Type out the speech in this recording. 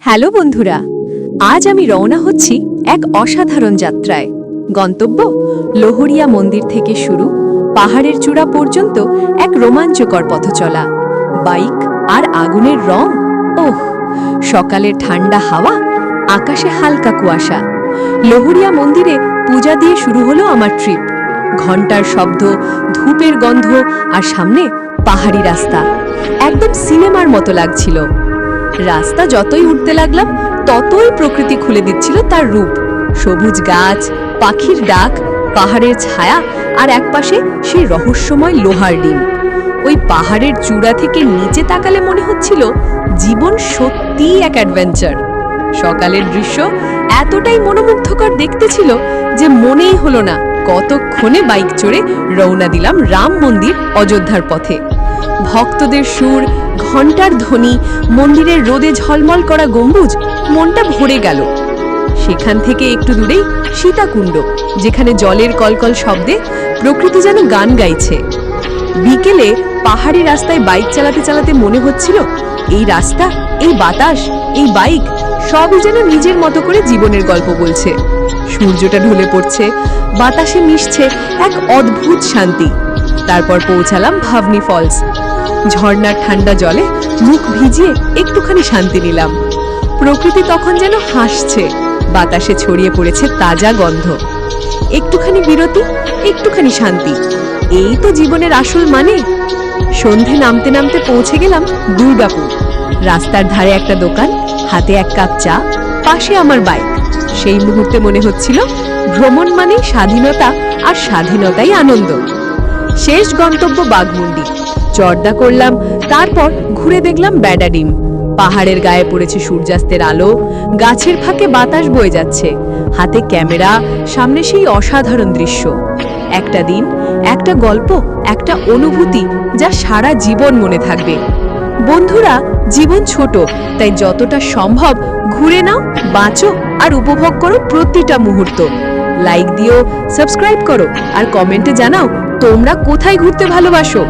Hello বন্ধুরা, আজ আমি রওনা হচ্ছি এক অসাধারণ যাত্রায়। গন্তব্য লোহরিয়া মন্দির থেকে শুরু পাহাড়ের চূড়া পর্যন্ত এক রোমাঞ্চকর পথ চলা বাইক আর আগুনের রং, ওহ, সকালের ঠান্ডা হাওয়া, আকাশে হালকা কুয়াশা। লোহরিয়া মন্দিরে পূজা দিয়ে শুরু হলো আমার ট্রিপ। ঘণ্টার শব্দ, ধূপের গন্ধ আর সামনে পাহাড়ি রাস্তা। একদম সিনেমার মতো লাগছিল। রাস্তা যতই উঠতে লাগলাম, ততই প্রকৃতি খুলে দিচ্ছিল তার রূপ। সবুজ গাছ, পাখির ডাক, পাহাড়ের ছায়া আর একপাশে সেই রহস্যময় লোহার ডিম। ওই পাহাড়ের চূড়া থেকে নিচে তাকালে মনে হচ্ছিল জীবন সত্যিই এক অ্যাডভেঞ্চার। সকালের দৃশ্য এতটাই মনোমুগ্ধকর দেখতে ছিল যে মনেই হলো না কতক্ষণে বাইক চড়ে রওনা দিলাম রাম মন্দির অযোধ্যার পথে। ভক্তদের সুর, ঘণ্টার ধ্বনি, মন্দিরের রোদে ঝলমল করা গম্বুজ, মনটা ভরে গেল। সেখান থেকে একটু দূরেই সীতাকুণ্ড, যেখানে জলের কলকল শব্দে প্রকৃতি যেন গান গাইছে। বিকেলে পাহাড়ি রাস্তায় বাইক চালাতে চালাতে মনে হচ্ছিল, এই রাস্তা, এই বাতাস, এই বাইক, সবই যেন নিজের মতো করে জীবনের গল্প বলছে। সূর্যটা ঢলে পড়ছে, বাতাসে মিশছে এক অদ্ভুত শান্তি। তারপর পৌঁছালাম ভাবনি ফলস। ঝর্ণার ঠান্ডা জলে মুখ ভিজিয়ে একটুখানি শান্তি নিলাম। প্রকৃতি তখন যেন হাসছে, বাতাসে ছড়িয়ে পড়েছে তাজা গন্ধ। একটুখানি বিরতি, একটুখানি শান্তি। এই তো জীবনের আসল মানে। সন্ধে নামতে নামতে পৌঁছে গেলাম দুর্গাপুর। রাস্তার ধারে একটা দোকান, হাতে এক কাপ চা, পাশে আমার বাইক। সেই মুহূর্তে মনে হচ্ছিল, ভ্রমণ মানে স্বাধীনতা আর স্বাধীনতাই আনন্দ। শেষ গন্তব্য বাঘমুন্ডি চর্দা করলাম, তারপর ঘুরে দেখলাম ব্যাডাডিম পাহাড়ের গায়ে পড়েছে সূর্যাস্তের আলো, গাছের ফাঁকে বাতাস বয়ে যাচ্ছে। হাতে ক্যামেরা, সামনে সেই অসাধারণ দৃশ্য। একটা দিন, একটা গল্প, একটা অনুভূতি যা সারা জীবন মনে থাকবে। বন্ধুরা, জীবন ছোট, তাই যতটা সম্ভব ঘুরে নাও, বাঁচো আর উপভোগ করো প্রতিটা মুহূর্ত। লাইক দিও সাবস্ক্রাইব করো আর কমেন্টে জানাও তোমরা কোথায় ঘুরতে ভালোবাসো?